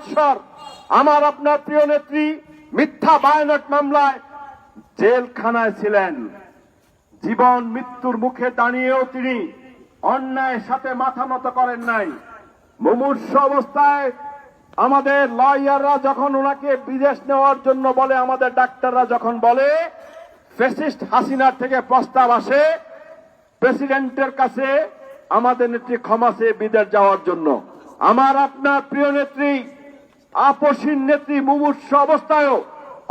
বৎসর আমার আপনার প্রিয় নেত্রী মিথ্যা বায়নট মামলায় জেলখানায় ছিলেন। জীবন মৃত্যুর মুখে দাঁড়িয়েও তিনি অন্যায়ের সাথে মাথা নত করেন নাই। মুমূর্ষ অবস্থায় আমাদের লয়াররা যখন ওনাকে বিদেশ নেওয়ার জন্য বলে, আমাদের ডাক্তাররা যখন বলে ফেসিস্ট হাসিনার থেকে প্রস্তাব আসে, প্রেসিডেন্টের কাছে আমাদের নেত্রী ক্ষমা চেয়ে বিদেশ যাওয়ার জন্য। আমার আপনার প্রিয় নেত্রী আপসীন নেত্রী মুমূর্ষ অবস্থায়ও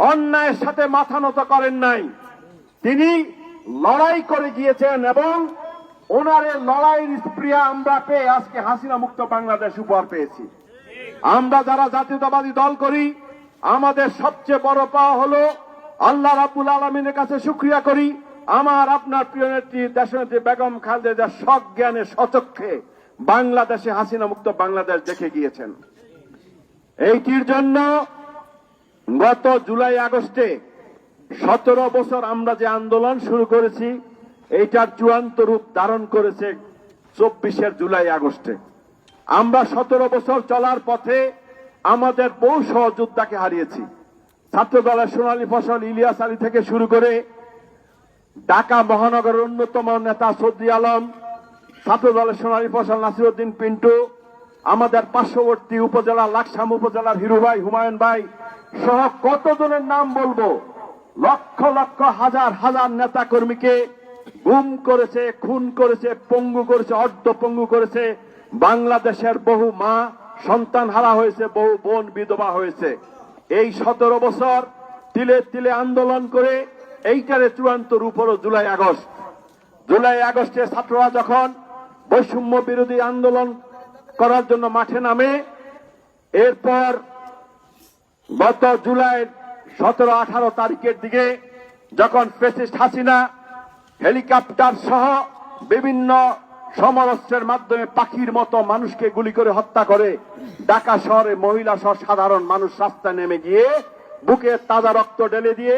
অন্যায়ের সাথে মাথা নত করেন নাই। তিনি লড়াই করে গিয়েছেন এবং ওনারে লড়াইয়ের স্প্রিয়া আমরা পেয়ে আজকে হাসিনা মুক্ত বাংলাদেশ উপহার পেয়েছি। আমরা যারা জাতীয়তাবাদী দল করি, আমাদের সবচেয়ে বড় পাওয়া হলো আল্লাহ রাব্বুল আলমিনের কাছে সুক্রিয়া করি। আমার আপনার প্রিয় নেত্রী, দেশনেত্রী বেগম খালেদা সজ্ঞানে সচক্ষে বাংলাদেশে হাসিনা মুক্ত বাংলাদেশ দেখে গিয়েছেন। এইটির জন্য গত জুলাই, আগস্টে সতেরো বছর আমরা যে আন্দোলন শুরু করেছি, এইটার চূড়ান্ত রূপ ধারণ করেছে চব্বিশের জুলাই, আগস্টে। আমরা সতেরো বছর চলার পথে আমাদের বহু সহযোদ্ধাকে হারিয়েছি। ছাত্র দলের সোনালী ফসল ইলিয়াস আলী থেকে শুরু করে ঢাকা মহানগরের অন্যতম নেতা সৌদি আলম ছাত্র দলের সোনালী ফসল নাসিরুদ্দিন পিন্টু আমাদের পার্শ্ববর্তী উপজেলা, লাকসাম উপজেলার হিরু ভাই, হুমায়ুন ভাই সহ কতজনের নাম বলব? লক্ষ লক্ষ হাজার হাজার নেতা কর্মীকে গুম করেছে, খুন করেছে, পঙ্গু করেছে অর্ধ পঙ্গু করেছে। বাংলাদেশের বহু মা সন্তান হারা হয়েছে, বহু বোন বিধবা হয়েছে। এই সতেরো বছর তিলে তিলে আন্দোলন করে এইটারে চূড়ান্ত রূপ হলো জুলাই আগস্ট। জুলাই আগস্টে ছাত্ররা যখন বৈষম্য বিরোধী আন্দোলন করার জন্য মাঠে নামে। এরপর গত জুলাই সতেরো, আঠারো তারিখের দিকে যখন ফেসিস্ট হাসিনা হেলিকপ্টার সহ বিভিন্ন সমরস্ত্রের মাধ্যমে পাখির মতো মানুষকে গুলি করে হত্যা করে, ঢাকা শহরে মহিলা সহ সাধারণ মানুষ রাস্তায় নেমে গিয়ে বুকে তাজা রক্ত ঢেলে দিয়ে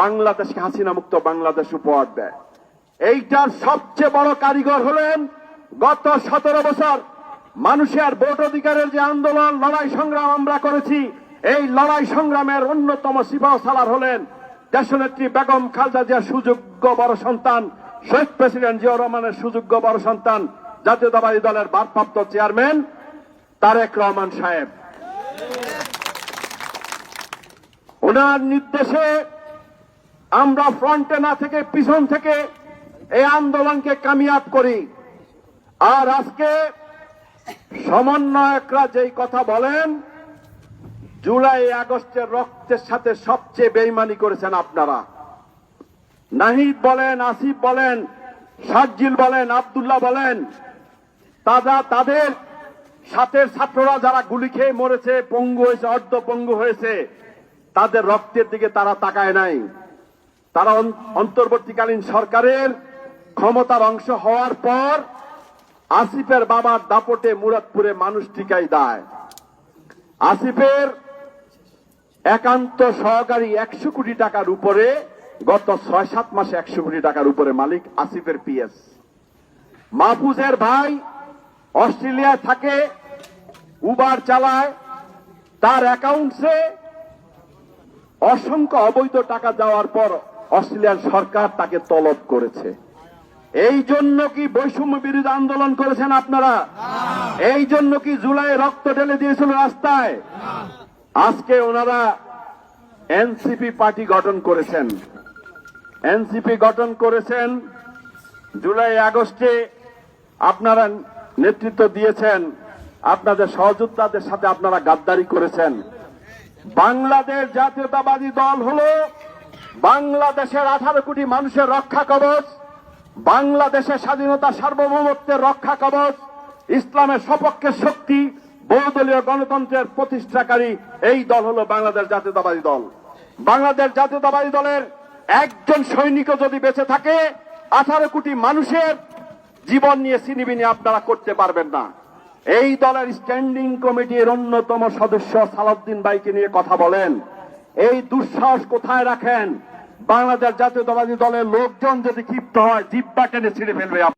বাংলাদেশকে হাসিনা মুক্ত বাংলাদেশ উপহার দেয়। এইটার সবচেয়ে বড় কারিগর হলেন গত সতেরো বছর মানুষের ভোট অধিকারের যে আন্দোলন, লড়াই সংগ্রাম আমরা করেছি, এই লড়াই সংগ্রামের অন্যতম সিপাহ সালার হলেন দেশনেত্রী বেগম খালদা জিয়ার সুযোগ্য বড় সন্তান, শহীদ প্রেসিডেন্ট জিয়াউর রহমানের সুযোগ্য বড় সন্তান, জাতীয়তাবাদী দলের ভারপ্রাপ্ত চেয়ারম্যান তারেক রহমান সাহেব। ওনার নির্দেশে আমরা ফ্রন্টে না থেকে পিছন থেকে এই আন্দোলনকে কামিয়াব করি। আর আজকে সমন্বয়করা যেই কথা বলেন, জুলাই, আগস্টের রক্তের সাথে সবচেয়ে বেইমানি করেছেন আপনারা। নাহিদ বলেন, আসিফ বলেন, সাজ্জিল বলেন, আব্দুল্লাহ বলেন তারা তাদের সাথের ছাত্ররা যারা গুলি খেয়ে মরেছে, পঙ্গু হয়েছে অর্ধ পঙ্গু হয়েছে, তাদের রক্তের দিকে তারা তাকায় নাই। তারা অন্তর্বর্তীকালীন সরকারের ক্ষমতার অংশ হওয়ার পর আসিফের বাবার দাপটে মুরাদপুরে মানুষ টিকাই দেয়। আসিফের একান্ত সহকারী একশো কোটি টাকার উপরে গত ছয়, সাত মাসে একশো কোটি টাকার উপরে মালিক আসিফের পিএস। মাহফুজের ভাই অস্ট্রেলিয়ায় থাকে, উবার চালায়, তার অ্যাকাউন্টসে অসংখ্য অবৈধ টাকা যাওয়ার পর অস্ট্রেলিয়ান সরকার তাকে তলব করেছে। এই জন্য কি বৈষম্য বিরোধী আন্দোলন করেছেন আপনারা? এই জন্য কি জুলাই রক্ত ঢেলে দিয়েছিল রাস্তায়? আজকে ওনারা এনসিপি পার্টি গঠন করেছেন। এনসিপি গঠন করেছেন জুলাই আগস্টে। আপনারা নেতৃত্ব দিয়েছেন। আপনাদের সহযোদ্ধাদের সাথে আপনারা গাদ্দারি করেছেন। বাংলাদেশ জাতীয়তাবাদী দল হলো বাংলাদেশের আঠারো কোটি মানুষের রক্ষা কবচ। বাংলাদেশের স্বাধীনতা সার্বভৌমত্বের রক্ষা কবচ, ইসলামের সপক্ষের শক্তি, বহুদলীয় গণতন্ত্রের প্রতিষ্ঠাকারী এই দল হলো বাংলাদেশ জাতীয়তাবাদী দল। বাংলাদেশ জাতীয়তাবাদী দলের একজন সৈনিকও যদি বেঁচে থাকে, আঠারো কোটি মানুষের জীবন নিয়ে সিনিবিনি আপনারা করতে পারবেন না। এই দলের স্ট্যান্ডিং কমিটির অন্যতম সদস্য সালাউদ্দিন ভাইকে নিয়ে কথা বলেন। এই দুঃসাহস কোথায় রাখেন? বাংলাদেশ জাতীয়তাবাদী দলের লোকজন যদি ক্ষিপ্ত হয় জিব্বা টেনে ছিঁড়ে ফেলবে।